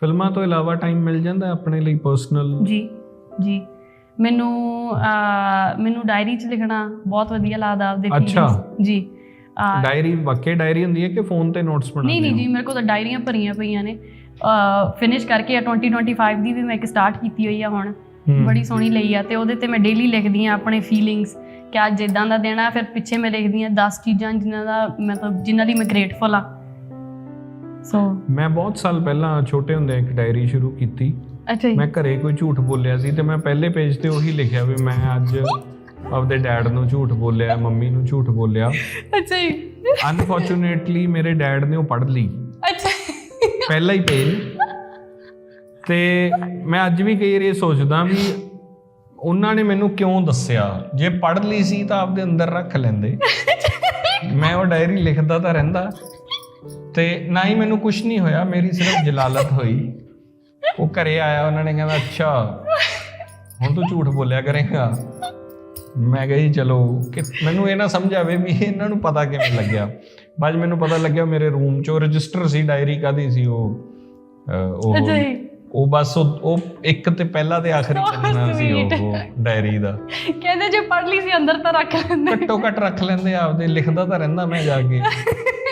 ਫਿਲਮਾਂ ਤੋਂ ਇਲਾਵਾ ਟਾਈਮ ਮਿਲ ਜਾਂਦਾ ਆਪਣੇ ਲਈ ਪਰਸਨਲ ਜੀ ਜੀ। ਮੈਨੂੰ ਮੈਨੂੰ ਡਾਇਰੀ 'ਚ ਲਿਖਣਾ ਬਹੁਤ ਵਧੀਆ ਲੱਗਦਾ ਆਪਦੇ ਅੱਛਾ। ਜੀ। ਡਾਇਰੀ ਵਾਕਈ ਡਾਇਰੀ ਹੁੰਦੀ ਹੈ ਕਿ ਫੋਨ ਤੇ ਨੋਟਸ ਬਣਾਉਂਦੇ ਨਹੀਂ ਨਹੀਂ? ਜੀ ਮੇਰੇ ਕੋਲ ਤਾਂ ਡਾਇਰੀਆਂ ਭਰੀਆਂ ਪਈਆਂ ਨੇ। ਫਿਨਿਸ਼ ਕਰਕੇ ਆ 2025 ਦੀ ਵੀ ਮੈਂ ਇੱਕ ਸਟਾਰਟ ਕੀਤੀ ਹੋਈ ਆ ਹੁਣ। ਬੜੀ ਸੋਹਣੀ ਲਈ ਆ ਤੇ ਉਹਦੇ ਤੇ ਮੈਂ ਡੇਲੀ ਲਿਖਦੀ ਆ ਆਪਣੇ ਫੀਲਿੰਗਸ ਕਿ ਅੱਜ ਇਦਾਂ ਦਾ ਦਿਨ ਆ ਫਿਰ ਪਿੱਛੇ ਮੈਂ ਲਿਖਦੀ ਆ 10 ਚੀਜ਼ਾਂ ਜਿਨ੍ਹਾਂ ਦਾ ਮਤਲਬ ਜਿਨ੍ਹਾਂ ਲਈ ਮੈਂ ਗ੍ਰੇਟਫੁਲ ਆ। ਸੋ ਮੈਂ ਬਹੁਤ ਸਾਲ ਪਹਿਲਾਂ ਛੋਟੇ ਹੁੰਦੇ ਇੱਕ ਡਾਇਰੀ ਸ਼ੁਰੂ ਕੀਤੀ। ਅੱਛਾ ਜੀ। ਮੈਂ ਘਰੇ ਕੋਈ ਝੂਠ ਬੋਲਿਆ ਸੀ ਤੇ ਮੈਂ ਪਹਿਲੇ ਪੇਜ ਤੇ ਉਹੀ ਲਿਖਿਆ ਵੀ ਮੈਂ ਅੱਜ ਆਪਦੇ ਡੈਡ ਨੂੰ ਝੂਠ ਬੋਲਿਆ ਮੰਮੀ ਨੂੰ ਝੂਠ ਬੋਲਿਆ। ਅੱਛਾ ਜੀ। ਅਨਫੋਰਚੂਨੇਟਲੀ ਮੇਰੇ ਡੈਡ ਨੇ ਉਹ ਪੜ੍ਹ ਲਈ। ਅੱਛਾ। ਪਹਿਲਾ ਹੀ ਪੇਜ ਤੇ ਮੈਂ ਅੱਜ ਵੀ ਕਈ ਵਾਰ ਇਹ ਸੋਚਦਾ ਵੀ ਉਹਨਾਂ ਨੇ ਮੈਨੂੰ ਕਿਉਂ ਦੱਸਿਆ? ਜੇ ਪੜ੍ਹ ਲਈ ਸੀ ਤਾਂ ਆਪਦੇ ਅੰਦਰ ਰੱਖ ਲੈਂਦੇ। ਮੈਂ ਉਹ ਡਾਇਰੀ ਲਿਖਦਾ ਤਾਂ ਰਹਿੰਦਾ। ਤੇ ਨਾ ਹੀ ਮੈਨੂੰ ਕੁਝ ਨਹੀਂ ਹੋਇਆ ਮੇਰੀ ਸਿਰਫ ਜਲਾਲਤ ਹੋਈ। ਉਹ ਘਰੇ ਆਇਆ ਉਹਨਾਂ ਨੇ ਕਹਿੰਦਾ ਅੱਛਾ ਹੁਣ ਤੂੰ ਝੂਠ ਬੋਲਿਆ ਕਰੇਗਾ। ਮੈਂ ਕਿਹਾ ਜੀ ਚਲੋ ਕਿ ਮੈਨੂੰ ਇਹ ਨਾ ਸਮਝ ਆਵੇ ਵੀ ਇਹਨਾਂ ਨੂੰ ਪਤਾ ਕਿਵੇਂ ਲੱਗਿਆ। ਬਾਅਦ ਮੈਨੂੰ ਪਤਾ ਲੱਗਿਆ ਮੇਰੇ ਰੂਮ 'ਚ ਉਹ ਰਜਿਸਟਰ ਸੀ ਡਾਇਰੀ ਕਾਦੀ ਸੀ ਉਹ ਉਹ ਉਹ ਬਸ ਉਹ ਇੱਕ ਤੇ ਪਹਿਲਾ ਤੇ ਆਖਰੀ ਪੰਨਾ ਸੀ. ਉਹ ਡਾਇਰੀ ਦਾ। ਕਹਿੰਦੇ ਜੇ ਪੜ੍ਹ ਲਈ ਸੀ ਅੰਦਰ ਤਾਂ ਰੱਖ ਲੈਂਦੇ। ਘੱਟੋ ਘੱਟ ਰੱਖ ਲੈਂਦੇ ਆਪਦੇ ਲਿਖਦਾ ਤਾਂ ਰਹਿੰਦਾ ਮੈਂ ਜਾ ਕੇ।